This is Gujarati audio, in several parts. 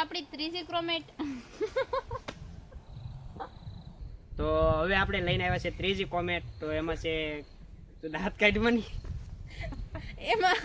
આપણી ત્રીજી ક્રોમેટ. તો હવે આપણે લઈને આવ્યા છે ત્રીજી કોમેટ. તો એમાં છે તું દાંત કાઢ મની એમાં.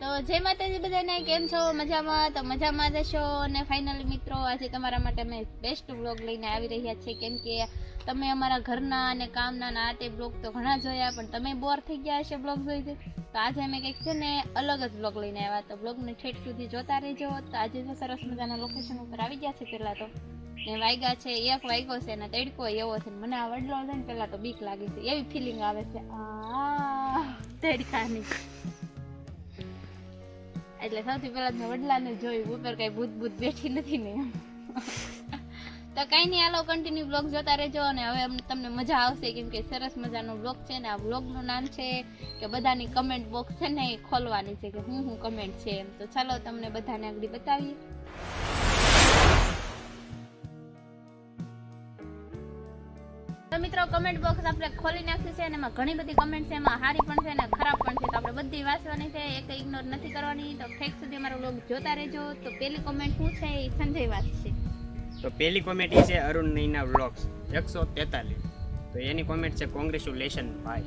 તો જય માતાજી બધાને કેમ છો? મજામાં? તો મજામાં જ છો અને ફાઇનલી મિત્રો આજે તમારા માટે અમે બેસ્ટ વ્લોગ લઈને આવી રહ્યા છીએ. કેમ કે તમે અમારા ઘરના અને કામના આ તે બ્લોગ તો ઘણા જોયા, પણ તમે બોર થઈ ગયા હશે બ્લોગ જોઈને. તો આજે અમે કંઈક છે ને અલગ જ બ્લોગ લઈને આવ્યા તો બ્લોગને છેટ સુધી જોતા રહેજો. તો આજે તો સરસ મજાના લોકેશન ઉપર આવી ગયા છે પહેલાં તો. ને વાગ્યા છે, એક વાગ્યો છે ને તડકો એવો છે મને આ વડલો છે ને પહેલાં તો બીક લાગે છે. એવી ફિલિંગ આવે છે. આ તડકાની. એટલે સૌથી પહેલાં મેં વડલાને જોયું. ઉપર કાંઈ ભૂત ભૂત બેઠી નથી ને તો કઈ નહીં આલો કન્ટિન્યુ બ્લોગ જોતા રહેજો અને હવે તમને મજા આવશે. કેમ કે સરસ મજાનો બ્લોગ છે ને આ બ્લોગનું નામ છે કે બધાની કમેન્ટ બોક્સ છે ને એ ખોલવાની છે કે હું હું કમેન્ટ છે એમ. તો ચાલો તમને બધાને આગળ બતાવીએ. તો મિત્રો કમેન્ટ બોક્સ આપણે ખોલી નાખ્યું છે અને એમાં ઘણી બધી કમેન્ટ છે. એમાં સારી પણ છે અને ખરાબ પણ છે. તો આપણે બધી વાંચવાની છે, એક ઇગ્નોર નથી કરવાની. તો ફેક સુધી અમારો બ્લોગ જોતા રહેજો. તો પહેલી કમેન્ટ શું છે એ સંજય વાત છે. તો પહેલી કોમેન્ટ એ છે અરુણ નૈના વ્લોગ્સ એકસો તેતાલીસ. તો એની કોમેન્ટ છે કોંગ્રેચ્યુલેશન ભાઈ.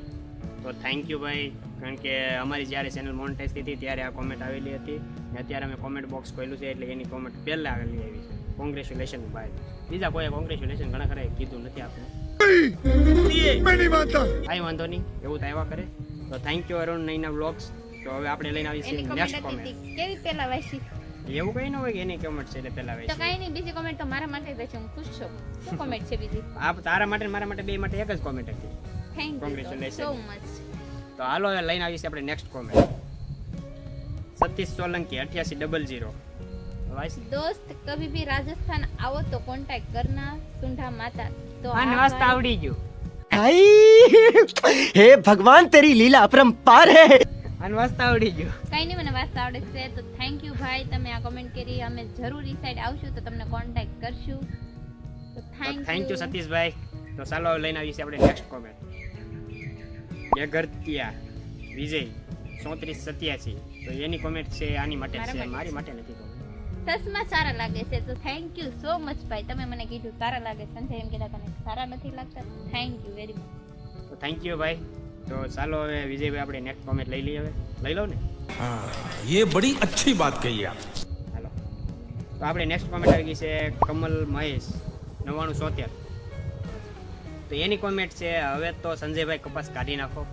તો થેન્ક યુ ભાઈ કારણ કે અમારી જ્યારે ચેનલ મોનિટાઈઝ થઈ હતી ત્યારે આ કોમેન્ટ આવેલી હતી. ને અત્યારે અમે કોમેન્ટ બોક્સ ખોલ્યું છે એટલે એની કોમેન્ટ પહેલાં આવેલી આવી છે. કોંગ્રેચ્યુલેશન ભાઈ. બીજા કોઈ કોંગ્રેચ્યુલેશન ઘણા ખરા કીધું નથી આપણે. કાંઈ વાંધો નહીં એવું તો આવ્યા કરે. તો thank you Arun Naina vlogs તો હવે આપણે લઈને આવીશું નેક્સ્ટ કોમેન્ટ કેવી પહેલાં વાંચી? એવું કઈ ન હોય એની કમેન્ટ છે એટલે પેલા વેચી તો કઈ નહીં બીજી કમેન્ટ તો મારા માટે જ છે હું ખુશ છું. શું કમેન્ટ છે બીજી? આ તારા માટે મારા માટે બે માટે એક જ કમેન્ટ હતી. Thank you congratulation so much તો હાલો હવે લઈને આવીશું આપણે નેક્સ્ટ કોમેન્ટ સતીશ સોલંકી અઠ્યાસી ડબલ ઝીરો દોસ્ત કભી ભી રાજસ્થાન આવો તો કોન્ટેક્ટ કરના સુંઢા માતા. તો આ નમસ્ત આવડી ગયું. હે ભગવાન તેરી લીલા અપરંપાર હે. है વાસ્તા આવડી ગયો. કઈ નહીં મને વાસ્તા આવડે છે. તો થેન્ક યુ ભાઈ તમે આ કોમેન્ટ કરી. અમે જરૂર સાઈડ આવશું તો તમને કોન્ટેક્ટ કરશું. તો થેન્ક થેન્ક યુ સતીશભાઈ. તો ચાલો લઈને આવીશું આપણે નેક્સ્ટ કોમેન્ટ મેઘરતિયા વિજય ચોત્રીસ સત્યાસી. તો એની કોમેન્ટ છે આની માટે છે. મારી માટે નથી comment. ચશ્મા સારા લાગે છે. તો થેન્ક યુ સો મચ ભાઈ. તમે મને કીધું સારા લાગે સંજય એમ કીધા તને સારા નથી લાગતા. થેન્ક યુ વેરી મચ તો થેન્ક યુ ભાઈ. તો ચાલો હવે વિજયભાઈ આપણે નેક્સ્ટ કોમેન્ટ લઈ લઈએ હવે. લઈ લો ને? હા એ બડી અચ્છી વાત કહી આપ. હાલો તો આપણે નેક્સ્ટ કોમેન્ટ આવી ગઈ છે કમલ મહેશ નવાણું સોતેર. તો એની કોમેન્ટ છે હવે તો સંજયભાઈ કપાસ કાઢી નાખો.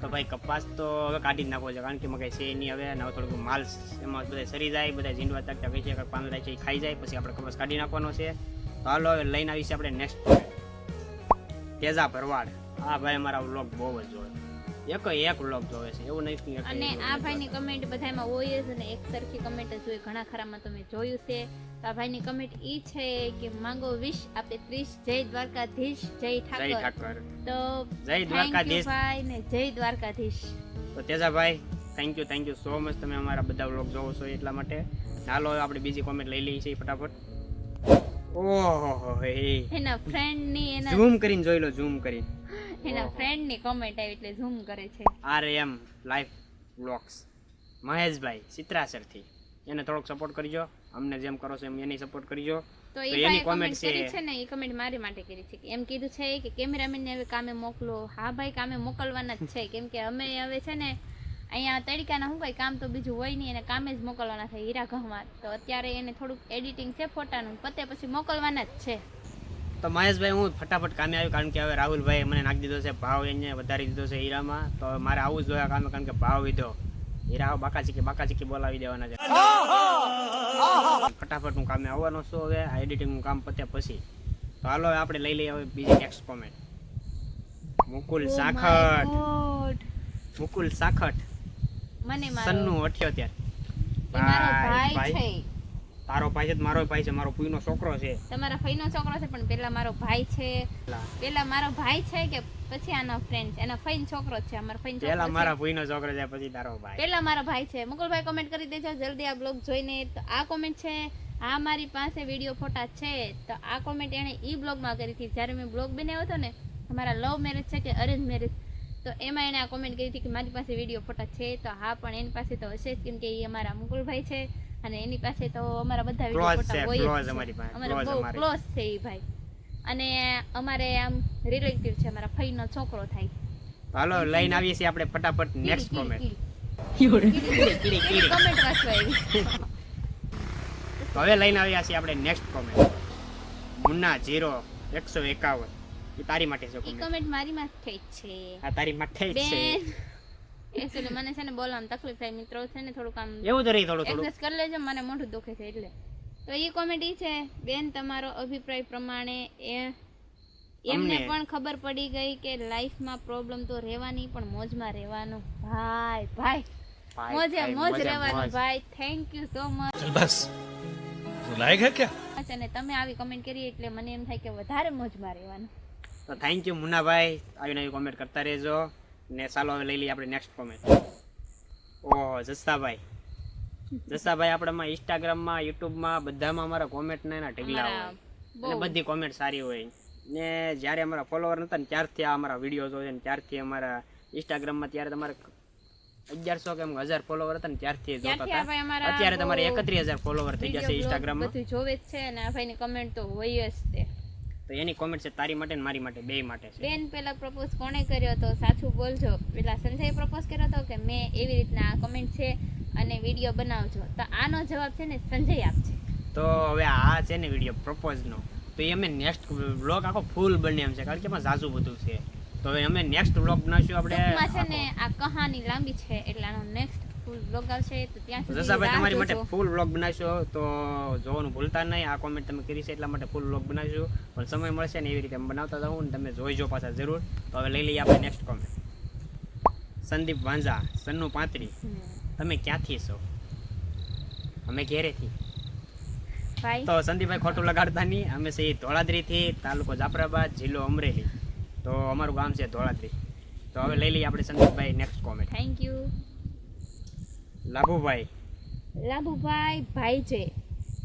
તો ભાઈ કપાસ તો હવે કાઢી જ નાખવો છે કારણ કે મગાઈ છે નહીં હવે હવે થોડુંક માલ એમાં બધા સરી જાય બધા જીંડવા તકતા કહી છે પાંદડા છે એ ખાઈ જાય પછી આપણે કપાસ કાઢી નાખવાનો છે. તો હાલો હવે લઈને આવીશું આપણે નેક્સ્ટ કોમેન્ટ તેજા ભરવાડ. આ ભાઈ અમારા વ્લોગ બહુ જ જોવે એક એક વ્લોગ જોવે છે એવું નહીં કે અને આ ભાઈની કમેન્ટ બધામાં હોય જ અને એક સરખી કમેન્ટ જ હોય. ઘણા ખરામાં તમે જોયું છે. તો આ ભાઈની કમેન્ટ ઈ છે કે માંગો વિશ આપે ત્રીસ. જય દ્વારકાધીશ જય ઠાકર. તો જય દ્વારકાધીશ. ભાઈ ને જય દ્વારકાધીશ. તો Tejabhai thank you thank you so much તમે અમારા બધા વ્લોગ જોવો છો એટલા માટે. ચાલો આપણે બીજી કોમેન્ટ લઈ લઈએ છીએ ફટાફટ. ઓહો એના ફ્રેન્ડની એના ઝૂમ કરીને જોઈ લો ઝૂમ કરીને. એના ફ્રેન્ડની કોમેન્ટ આવી એટલે ઝૂમ કરે છે. આર એમ લાઈફ વ્લોગ્સ મહેશભાઈ ચિત્રાસરથી એને થોડોક સપોર્ટ કરજો. અમને જેમ કરો છો એમ એની સપોર્ટ કરજો. તો એ એની કોમેન્ટ કમેન્ટ છે- છે ને એ કમેન્ટ મારી માટે કરી છે. એમ કીધું છે કે કેમેરામેન ને હવે કામે મોકલો. હા ભાઈ કામે મોકલવાના જ છે. કેમ કે અમે હવે છે ને અહીંયા તડકાના શું કઈ કામ તો બીજું હોય નહીં એને કામે જ મોકલવાના થાય હીરા ઘઉંમાં તો અત્યારે એને થોડુંક એડિટિંગ છે ફોટાનું પતે પછી મોકલવાના જ છે. તો મહેશભાઈ હું ફટાફટ કામે આવ્યો કારણ કે હવે રાહુલભાઈ મને નાખી દીધો છે ભાવ એને વધારી દીધો છે હીરામાં. તો મારે આવું જ જોઈએ કામે કારણ કે ભાવ લીધો હીરા બાકા ચીકી બાકા ચીકી બોલાવી દેવાના છે. ફટાફટ હું કામે આવવાનો છું હવે આ એડિટિંગનું કામ પતે પછી. તો હાલો હવે આપણે લઈ લઈએ હવે બીજી next comment Mukul Oh Sakhat Mukul Sakhat મને મારો સન્નું અઠ્યોતેર. એ મારો ભાઈ છે. તારો ભાઈ છે મારો ભાઈ છે મારો ફૂઈનો છોકરો છે. તમારા ભાઈનો છોકરો છે પણ પેલા મારો ભાઈ છે. પેલા. મારો ભાઈ છે કે પછી આનો ફ્રેન્ડ છે? એનો ફઈનો છોકરો છે અમારો ફઈનો છોકરો પેલા મારા ફૂઈનો છોકરો છે પછી તારો ભાઈ. પેલા મારો ભાઈ છે. મુકુલભાઈ કમેન્ટ કરી દેજો. જલ્દી આ બ્લોગ જોઈને તો આ કોમેન્ટ છે. આ મારી પાસે વીડિયો ફોટા છે. તો આ કોમેન્ટ એણે ઈ બ્લોગમાં કરી હતી. જ્યારે મેં બ્લોગ બનાવ્યો હતો ને મારા લવ મેરેજ છે કે અરેન્જ મેરેજ તો એમાં એણે આ કોમેન્ટ કરી હતી કે મારી પાસે વીડિયો ફોટા છે તો હા પણ એની પાસે તો હશે જ કેમ કે એ અમારા મુકુલભાઈ છે અને એની પાસે તો અમારા બધા વીડિયો ફોટા હોય. અમારી પાસે, અમારે બહુ ક્લોઝ છે એ ભાઈ. અને અમારે આમ રિલેટિવ છે અમારા ફઈનો છોકરો થાય. તો હાલો લઈને આવીએ છીએ આપણે ફટાફટ નેક્સ્ટ કોમેન્ટ હવે લઈને આવ્યા છીએ આપણે નેક્સ્ટ કોમેન્ટ મુન્ના જીરો એકસો એકાવન. તારી માટે છે કોમેન્ટ. કોમેન્ટ મારી માટે છે. હા તારી માટે છે. એક્ચ્યુઅલી મને છે ને બોલવામાં તકલીફ થાય મિત્રો છે ને થોડું કામ એવું તો રહી થોડું થોડું. એડજસ્ટ કરી લેજો મને મોઢું દુખે છે એટલે. તો એ કોમેન્ટ છે બેન તમારો અભિપ્રાય પ્રમાણે એ એમને પણ ખબર પડી ગઈ કે લાઈફમાં પ્રોબ્લેમ તો રહેવાની પણ મોજમાં રહેવાનું. ભાઈ ભાઈ. મોજે મોજ રહેવાનું ભાઈ. થેન્ક યુ સો મચ બસ. લાયક હે ક્યા? અને તમે આવી કમેન્ટ કરી એટલે મને એમ થાય કે વધારે મોજમાં રહેવાનું. તો થેન્ક યુ મુન્નાભાઈ. આવી નવી કોમેન્ટ કરતા રહેજો. ને ચાલો હવે લઈ લઈએ આપણે નેક્સ્ટ કોમેન્ટ ઓહો જસ્તાભાઈ. જસ્તાભાઈ આપણામાં ઇન્સ્ટાગ્રામમાં યુટ્યુબમાં બધામાં અમારા કોમેન્ટના એના ઢગલા હોય. અને બધી કોમેન્ટ સારી હોય. ને જ્યારે અમારા ફોલોવર નતા ને ત્યારથી આ અમારા વીડિયો જોશે ને ત્યારથી અમારા ઇન્સ્ટાગ્રામમાં ત્યારે તમારે અગિયારસો કે હજાર ફોલોવર હતા ને ત્યારથી જોતા હતા. અત્યારે તમારે એકત્રીસ હજાર ફોલોવર થઈ જશે છે ઇન્સ્ટાગ્રામમાં બધું જોવે જ છે અને આ ભાઈની કમેન્ટ તો હોય જ તે. તો એની કોમેન્ટ છે તારી માટે ને મારી માટે બે માટે છે. બેન પેલા પ્રપોઝ કોણે કર્યો હતો? સાચું બોલજો. પેલા સંજય પ્રપોઝ કર્યો હતો કે મેં એવી રીતના આ કોમેન્ટ છે અને વીડિયો બનાવજો. તો આનો જવાબ છે ને સંજય આપશે. તો હવે આ છે ને વીડિયો પ્રપોઝનો તો એ અમે નેક્સ્ટ બ્લોગ આખો ફૂલ બને એમ છે કારણ કે એમાં ઝાઝું બધું છે. તો હવે અમે નેક્સ્ટ બ્લોગ બનાવશું આપણે છે ને આ કહાની લાંબી છે એટલે આનો નેક્સ્ટ ફૂલ બ્લોગ આવશે તો ત્યાં સુધી જસાભાઈ તમારી માટે ફૂલ વ્લોગ બનાવશો તો જોવાનું ભૂલતા નહીં. આ કોમેન્ટ તમે કરી છે એટલા માટે ફૂલ વ્લોગ બનાવશું. પણ સમય મળશે ને એવી રીતે બનાવતા જાઉં ને તમે જોઈજો પાછા જરૂર. તો હવે લઈ લઈએ આપણે નેક્સ્ટ કોમેન્ટ સંદીપ વાંઝા સન્નુ પાંત્રી તમે ક્યાંથી છો? અમે ઘેરેથી. તો સંદીપભાઈ ખોટું લગાડતા નહીં. અમે છે ધોળાદ્રીથી તાલુકો જાફરાબાદ જિલ્લો અમરેલી. તો અમારું ગામ છે ધોળાદ્રી. તો હવે લઈ લઈએ આપણે સંદીપભાઈ next comment thank you Labhubhai Labhubhai ભાઈ છે.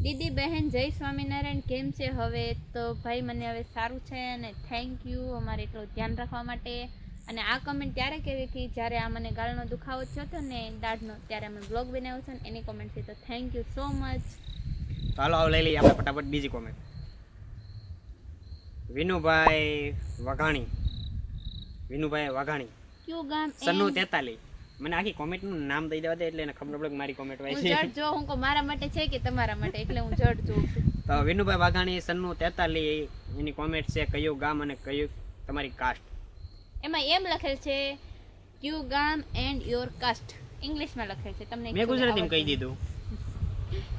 દીદી બહેન જય સ્વામિનારાયણ કેમ છે હવે? તો ભાઈ મને હવે સારું છે અને થેન્ક યુ અમારે એટલું ધ્યાન રાખવા માટે. અને આ કમેન્ટ ત્યારે કેવી હતી? જ્યારે આ મને ગાળનો દુખાવો થયો હતો ને દાઢનો ત્યારે અમે બ્લોગ બનાવ્યો છે ને એની કોમેન્ટ છે. તો થેન્ક યુ સો મચ ચાલો હવે લઈ લઈએ આપણે ફટાફટ બીજી કોમેન્ટ વિનુભાઈ વાઘાણી. વિનુભાઈ વાઘાણી. કયું ગામ? સન્નુ તેતાલી. મને આખી કોમેન્ટનું નામ દઈ દેવા દે એટલે એને ખબર પડે મારી કોમેન્ટ વાય છે. જડ જો હું કો મારા માટે છે કે તમારા માટે? એટલે હું જડ જોઉં છું. તો વિનુભાઈ વાઘાણી સન્નુ તેતાલી એની કોમેન્ટ છે કયું ગામ અને કયું તમારી કાસ્ટ એમાં એમ લખેલ છે યુ ગામ એન્ડ યોર કાસ્ટ ઇંગ્લિશમાં લખેલ છે તમને મેં ગુજરાતીમાં કહી દીધું.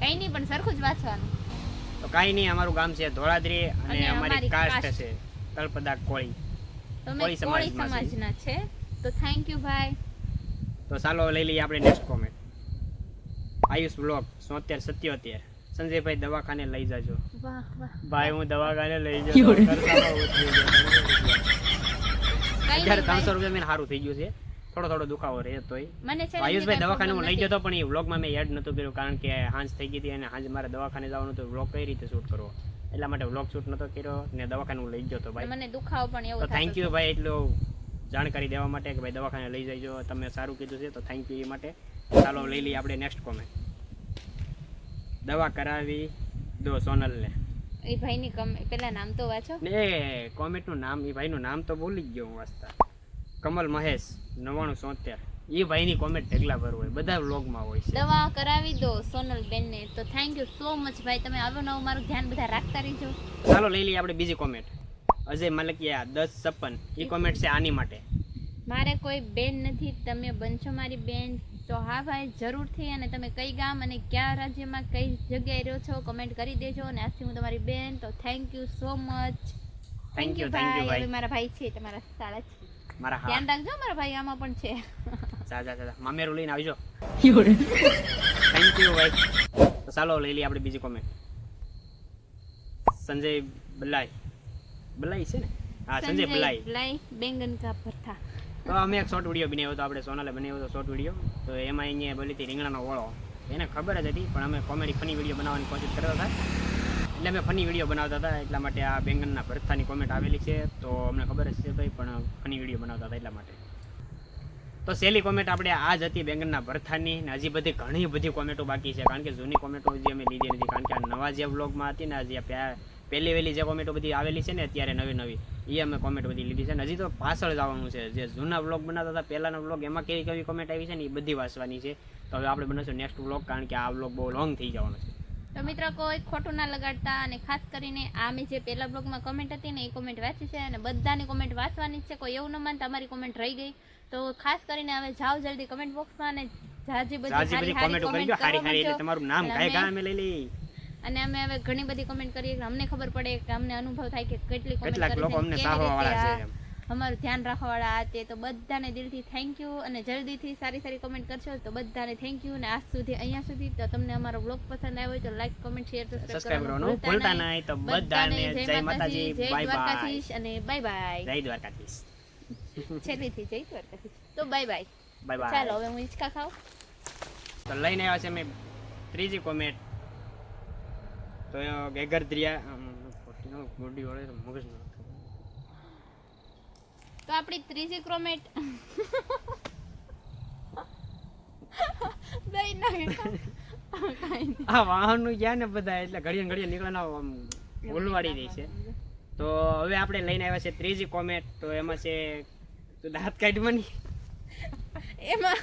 કઈ નહીં પણ સરખું જ વાંચવાનું. તો કઈ નહીં અમારું ગામ છે ધોળાદ્રી અને અમારી કાસ્ટ છે તળપદા કોળી. કોળી સમાજના છે. તો થેન્ક યુ ભાઈ તો ચાલો લઈ લઈએ આપણે નેક્સ્ટ કોમેન્ટ આયુષ બ્લોક સોતેર સત્યોતેર સંજયભાઈ દવાખાને લઈ જાજો. ભાઈ હું દવાખાને લઈ જાઉં. અત્યારે ત્રણસો રૂપિયા મેં સારું થઈ ગયું છે. થોડો થોડો દુખાવો રહે તોય. ને આયુષભાઈ દવાખાને હું લઈ જતો પણ એ વ્લોગમાં મેં એડ નતું કર્યું કારણ કે હાંજ થઈ ગઈ હતી અને હાંજ મારે દવાખાને જવાનું તો વ્લોગ કઈ રીતે શૂટ કરવો? એટલા માટે વ્લોગ શૂટ નતો કર્યો ને દવાખાને હું લઈ ગયો હતો ભાઈ. મને દુખાવો પણ એવો થેન્ક યુ ભાઈ એટલું જાણકારી દેવા માટે કે ભાઈ દવાખાને લઈ જજો તમે સારું કીધું છે તો થેન્ક યુ એ માટે. ચાલો લઈ લઈએ આપણે નેક્સ્ટ કોમેન્ટ દવા કરાવી દો સોનલને. એ ભાઈની કમ પેલા નામ તો વાંચો. ને કોમેન્ટનું નામ એ ભાઈનું નામ તો ભૂલી ગયો હું વાંચતા. કમલ મહેશ નવ્વાણું સોતેર. એ ભાઈની કોમેન્ટ ઢગલા ભર હોય બધા વ્લોગમાં હોય છે. દવા કરાવી દો સોનલ બેનને. તો થેન્ક યુ સો મચ ભાઈ. તમે આવો નવું મારું ધ્યાન બધા રાખતા રહેજો. ચાલો લઈ લઈએ આપણે બીજી કોમેન્ટ અજય મલકિયા દસ છપ્પન એ કોમેન્ટ છે આની માટે. મારે કોઈ બેન નથી તમે બનશો મારી બેન તો હા ભાઈ જરૂરથી અને તમે કઈ ગામ અને કયા રાજ્યમાં કઈ જગ્યાએ રહ્યો છો કમેન્ટ કરી દેજો અને આજથી હું તમારી બેન તો thank you so much thank you thank you ભાઈ. મારા ભાઈ છે તમારા સારા છે. મારા હા. ધ્યાન રાખજો મારા ભાઈ આમાં પણ છે. જા જા જા મામેરું લઈને આવજો. થેન્ક યુ ભાઈ. ચાલો લઈ લઈએ આપણે બીજી કોમેન્ટ સંજય બલાઈ બલાઈ છે ને? હા સંજય બલાઈ. બલાઈ બેંગન કા ભરથા. તો અમે એક શોર્ટ વીડિયો બનાવ્યો હતો આપણે સોનાલે બનાવ્યો હતો શોર્ટ વીડિયો તો એમાં અહીંયા બોલી હતી રીંગણાનો ઓળો એને ખબર જ હતી પણ અમે કોમેડી ફની વીડિયો બનાવવાની કોશિશ કરતા હતા. એટલે અમે ફની વીડિયો બનાવતા હતા એટલા માટે આ બેંગનના ભરથાની કોમેન્ટ આવેલી છે. તો અમને ખબર જ છે ભાઈ પણ ફની વીડિયો બનાવતા હતા એટલા માટે. તો સહેલી કોમેન્ટ આપણે આ જ હતી બેંગનના ભરથાની ને હજી બધી ઘણી બધી કોમેન્ટો બાકી છે. કારણ કે જૂની કોમેન્ટો હજી અમે લીધી નથી. કારણ કે આ નવા જે વ્લોગમાં હતી ને જે પ્યા- પહેલી વહેલી જે કોમેન્ટો બધી આવેલી છે ને અત્યારે નવી નવી એ અમે કોમેન્ટ બધી લીધી છે. ને હજી તો પાછળ જવાનું છે. જે જૂના બ્લોગ બનાવતા હતા પહેલાના બ્લોગ એમાં કેવી કેવી કોમેન્ટ આવી છે ને એ બધી વાંચવાની છે. તો હવે આપણે બનાવશું નેક્સ્ટ બ્લોગ કારણ કે આ બ્લોગ બહુ લોંગ થઈ જવાનો છે. તો મિત્રો કોઈ ખોટું ના લગાડતા અને ખાસ કરીને આ મેં જે પહેલા બ્લોગમાં કમેન્ટ હતી ને એ કોમેન્ટ વાંચી છે અને બધાની કોમેન્ટ વાંચવાની જ છે. કોઈ એવું ન માનતા અમારી કોમેન્ટ રહી ગઈ. તો ખાસ કરીને હવે જાઓ જલ્દી કોમેન્ટ બોક્સમાં અને જાજી બધી કોમેન્ટ સારી બધી સારી કોમેન્ટો કરી દો હારી હારી એટલે તમારું નામ કાંઈ અમે લઈ લઈ અને અમે હવે ઘણી બધી કોમેન્ટ કરીએ કે અમને ખબર પડે કે અમને અનુભવ થાય કે કેટલી કોમેન્ટ લોકો અમને છે અમારું ધ્યાન રાખવા વાળા આ તે તો બધાને દિલથી થેન્ક યુ અને જલ્દીથી સારી સારી કોમેન્ટ કરશો તો બધાને થેન્ક યુ અને આજ સુધી અહીંયા સુધી તો તમને અમારો બ્લોગ પસંદ આવ્યો હોય તો લાઈક કોમેન્ટ શેર Subscribe કરવાનું ભૂલતા નહીં. તો બધાને જય માતાજી, જય. દ્વારકાધીશ અને બાય બાય જય દ્વારકાધીશ. છેલ્લીથી જય દ્વારકાધીશ. તો બાય બાય બાય બાય ચાલો હવે હું હિંચકા ખાઉં. તો લઈને આવ્યા છે મેં ત્રીજી કોમેન્ટ. તો ગેગર દ્રિયા બોડી વળે તો મગજ ન તો આપણી ત્રીજી ક્રોમેટ. દઈ નાખ આ વાહનનું ગયા ને બધા એટલે ઘડીએ ને ઘડીએ ના આમ ઉલવાડી દે છે. તો હવે આપણે લઈને આવ્યા છે ત્રીજી કોમેટ તો એમાં છે દાંત કાઢવાની? એમાં